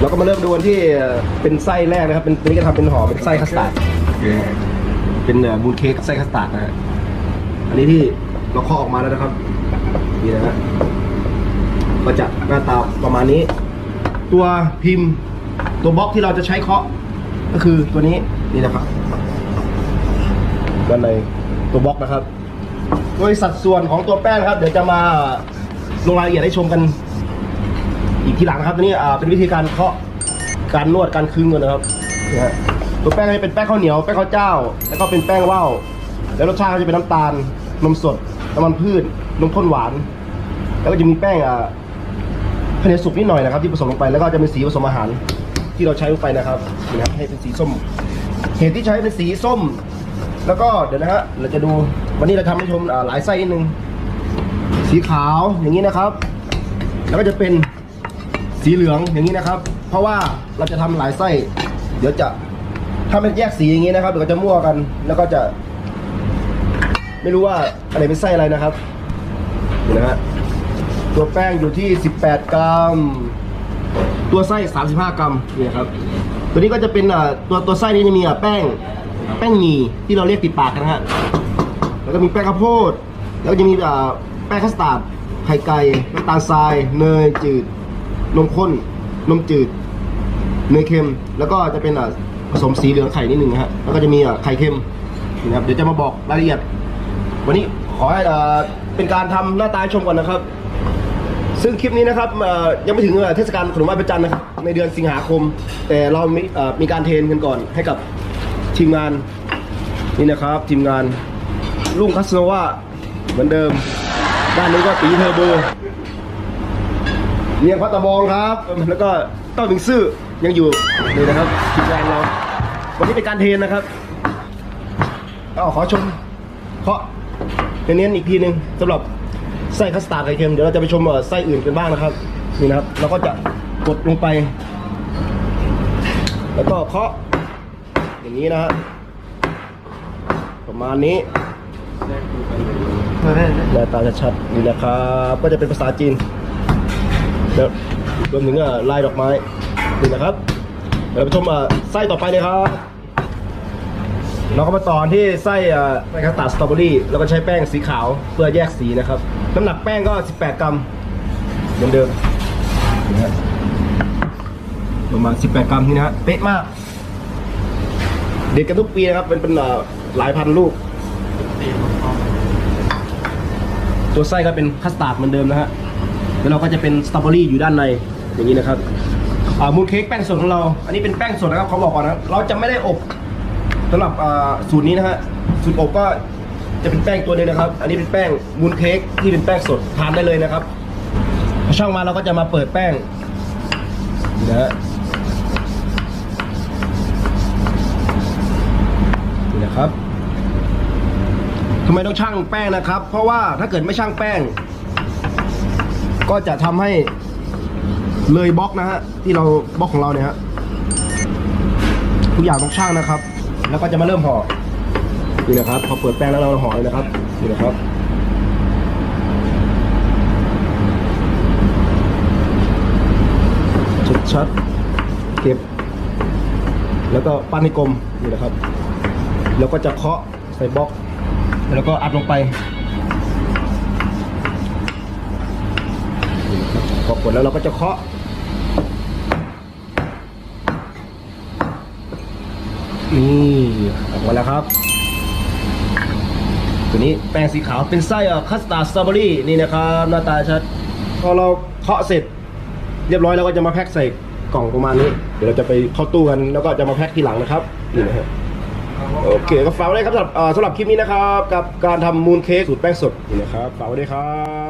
เราก็มาเริ่มดูกันที่เป็นไส้แรกนะครับ เป็นนี้ก็ทำเป็นห่อเป็นไส้คัสตาร์ดเป็นเอ่อมูนเค้กไส้คัสตาร์ดนะฮะอันนี้ที่เราเคาะออกมาแล้วนะครับนี่นะฮะก็จะหน้าตาประมาณนี้ ตัวพิมพ์ตัวบล็อกที่เราจะใช้เคาะ ก็คือตัวนี้นี่นะครับด้านในตัวบล็อกนะครับ โดยสัดส่วนของตัวแป้งครับ เดี๋ยวจะมาลงรายละเอียดให้ชมกัน อีกทีหลังนะครับตัวนี้อ่าเป็นวิธีการเคาะการนวดการคึงกันนะครับนะฮะตัวแป้งก็จะเป็นแป้งข้าวเหนียวแป้งข้าวเจ้า แล้วก็เป็นแป้งว่าวแล้วรสชาติก็จะเป็นน้ำตาลนมสดน้ำมันพืชนมข้นหวาน แล้วก็จะมีแป้งอ่าข้าวเหนียวสุกนิดหน่อยนะครับ ที่ผสมลงไปแล้วก็จะเป็นสีผสมอาหารที่เราใช้ลงไปนะครับนะครับให้เป็นสีส้ม เหตุที่ใช้เป็นสีส้ม แล้วก็เดี๋ยวนะฮะเราจะดูวันนี้เราทำให้ชมหลายไส้นิดนึงสีขาวอย่างนี้นะครับ แล้วก็จะเป็น สีเหลืองอย่างนี้นะครับ เพราะว่าเราจะทำหลายไส้ เดี๋ยวจะถ้าเป็นแยกสีอย่างนี้นะครับเดี๋ยวจะมั่วกัน แล้วก็จะ ไม่รู้ว่าอะไรเป็นไส้อะไรนะครับนี่นะฮะตัวแป้งอยู่ที่ 18 กรัม ตัวไส้ 35 กรัมนี่ครับ ตัวนี้ก็จะเป็นตัวตัวไส้นี้จะมีแป้งแป้งหมี่ที่เราเรียกติดปากกันนะฮะแล้วก็มีแป้งข้าวโพด แล้วก็จะมีแป้งคัสตาร์ดไข่ไก่น้ำตาลทรายเนยจืด นมข้น นมจืด เนยเค็ม แล้วก็จะเป็นอ่าผสมสีเหลืองไข่นิดหนึ่งนะฮะ แล้วก็จะมีอ่าไข่เค็มนะครับ เดี๋ยวจะมาบอกรายละเอียด วันนี้ขอให้อ่าเป็นการทำหน้าตาให้ชมก่อนนะครับ ซึ่งคลิปนี้นะครับเอ่อยังไม่ถึงเอ่อเทศกาลขนมไหว้พระจันทร์นะครับในเดือนสิงหาคม แต่เรามีเอ่อมีการเทรนกันก่อนให้กับทีมงานนี่นะครับทีมงานลุงคัสโนวาเหมือนเดิม ด้านนี้ก็ตีเทอร์โบ เนียงพัตตะบองครับ แล้วก็เต้าหมิงซื่อยังอยู่นี่นะครับทีมงานเราวันนี้เป็นการเทรนนะครับเอาขอชมเคาะเน้นๆอีกทีหนึ่งสำหรับไส้คัสตาร์ดไข่เค็มเดี๋ยวเราจะไปชมไส้อื่นกันบ้างนะครับนี่นะครับ เราก็จะกดลงไป แล้วก็เคาะอย่างนี้นะฮะประมาณนี้หน้าตาชัดนี่นะครับ ก็จะเป็นภาษาจีน แล้วรวมถึงลายดอกไม้นี่นะครับเดี๋ยวไปชมไส้ต่อไปเลยครับเราก็มาต่อที่ไส้ไส้คัสตาร์ดสตรอเบอรี่แล้วก็ใช้แป้งสีขาวเพื่อแยกสีนะครับ น้ำหนักแป้งก็ 18 กรัมเหมือนเดิมประมาณ 18 กรัมนี่นะเป๊ะมาก เด็ดกันทุกปีนะครับเป็นเป็นหลายพันลูก ตัวไส้ก็เป็นคัสตาร์ดเหมือนเดิมนะฮะ แล้วเราก็จะเป็นสตรอเบอรี่อยู่ด้านในอย่างนี้นะครับมูนเค้กแป้งสดของเรา อันนี้เป็นแป้งสดนะครับเขาบอกก่อนนะเราจะไม่ได้อบสำหรับสูตรนี้นะฮะสูตรอบก็จะเป็นแป้งตัวนึงนะครับ อันนี้เป็นแป้งมูนเค้กที่เป็นแป้งสดทานได้เลยนะครับช่างมาเราก็จะมาเปิดแป้งนี่นะฮะนะครับทำไมต้องช่างแป้งนะครับ เพราะว่าถ้าเกิดไม่ช่างแป้ง ก็จะทำให้เลยบล็อกนะฮะที่เราบล็อกของเราเนี่ยฮะทุกอย่างต้องช่างนะครับ แล้วก็จะมาเริ่มห่อนี่นะครับพอเปิดแป้งแล้วเราห่อเลยนะครับนี่นะครับชัดๆเก็บ แล้วก็ปั้นให้กลมนี่นะครับ แล้วก็จะเคาะใส่บล็อก แล้วก็อัดลงไป นี่นะครับ พอกดแล้วเราก็จะเคาะนี่ออกมาแล้วครับ ตัวนี้แป้งสีขาวเป็นไส้คัสตาร์ดสตรอเบอรี่นี่นะครับหน้าตาชัดพอเราเคาะเสร็จ เรียบร้อยแล้วก็จะมาแพ็คใส่กล่องประมาณนี้ เดี๋ยวเราจะไปเข้าตู้กันแล้วก็จะมาแพ็คทีหลังนะครับนี่นะฮะโอเคก็ฝากไว้เลยครับสำหรับอ่อสำหรับคลิปนี้นะครับ กับการทำมูนเค้กสูตรแป้งสดนี่นะครับฝากไว้ด้วยครับ